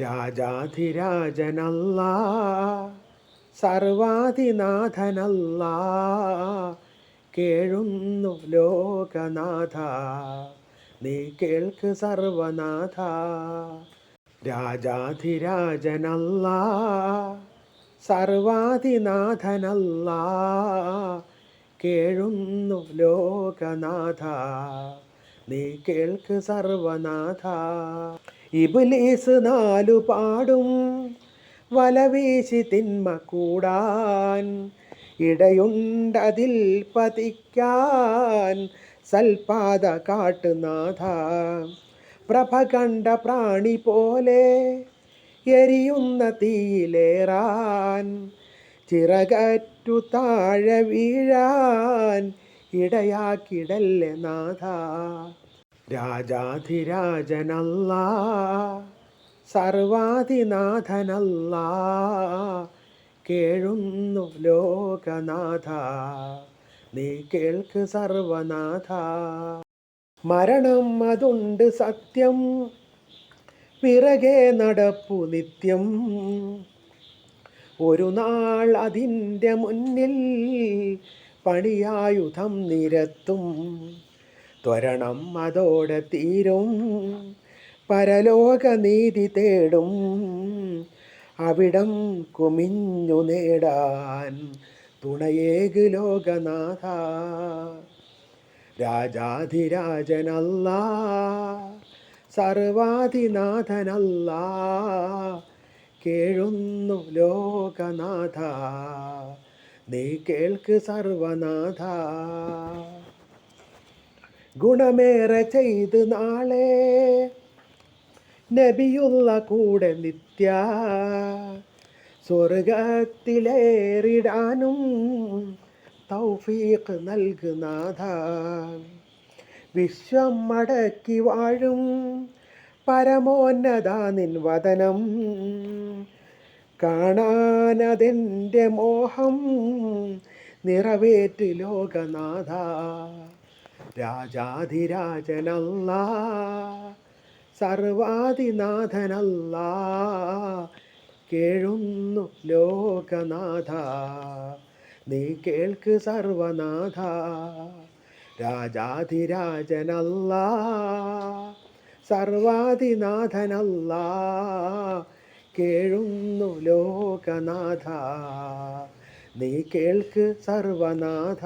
രാജാധിരാജനല്ല സർവാധിനാഥനല്ല കേഴുന്നു ലോകനാഥ നീ കേൾക്ക് സർവനാഥ. രാജാധിരാജനല്ല സർവാധിനാഥനല്ല കേഴുന്നു ലോകനാഥ നീ കേൾക്ക് സർവനാഥ. ഇബിലീസ് നാലു പാടും. വലവീശി തിന്മ കൂടാൻ. ഇടയുണ്ടതിൽ പതിക്കാൻ. സൽപാത കാട്ടുനാഥ പ്രഭ കണ്ട പ്രാണി പോലെ എരിയുന്ന തീയിലേറാൻ. ചിറകറ്റു താഴെ വീഴാൻ. ഇടയാക്കിടല്ലേ നാഥ. രാജാധിരാജനല്ല സർവാധിനാഥനല്ല കേഴുന്നു ലോകനാഥ നീ കേൾക്ക് സർവനാഥ. മരണം അതുണ്ട് സത്യം പിറകെ നടപ്പു നിത്യം. ഒരു നാൾ അതിന്റെ മുന്നിൽ പണിയായുധം നിരത്തും. ത്വരണം അതോടെ തീരും. പരലോക നീതി തേടും. അവിടം കുമിഞ്ഞു നേടാൻ തുണയേകു ലോകനാഥ. രാജാധിരാജനല്ല സർവാധിനാഥനല്ല കേഴുന്നു ലോകനാഥ. നീ കേൾക്ക് സർവനാഥ. ഗുണമേറെ ചെയ്ത് നാളെ. നബിയുള്ള കൂടെ നിത്യ സ്വർഗത്തിലേറിടാനും തൗഫീഖ് നൽകുനാഥ വിശ്വം മടക്കി വാഴും പരമോന്നത നിൻ വദനം. കാണാനതെന്റെ മോഹം നിറവേറ്റ് ലോകനാഥ. രാജാധിരാജനല്ല സർവാധിനാഥനല്ല കേഴുന്നു ലോകനാഥ നീ കേൾക്ക് സർവനാഥ രാജാധിരാജനല്ല സർവാധിനാഥനല്ല കേഴുന്നു ലോകനാഥ നീ കേൾക്ക് സർവനാഥ.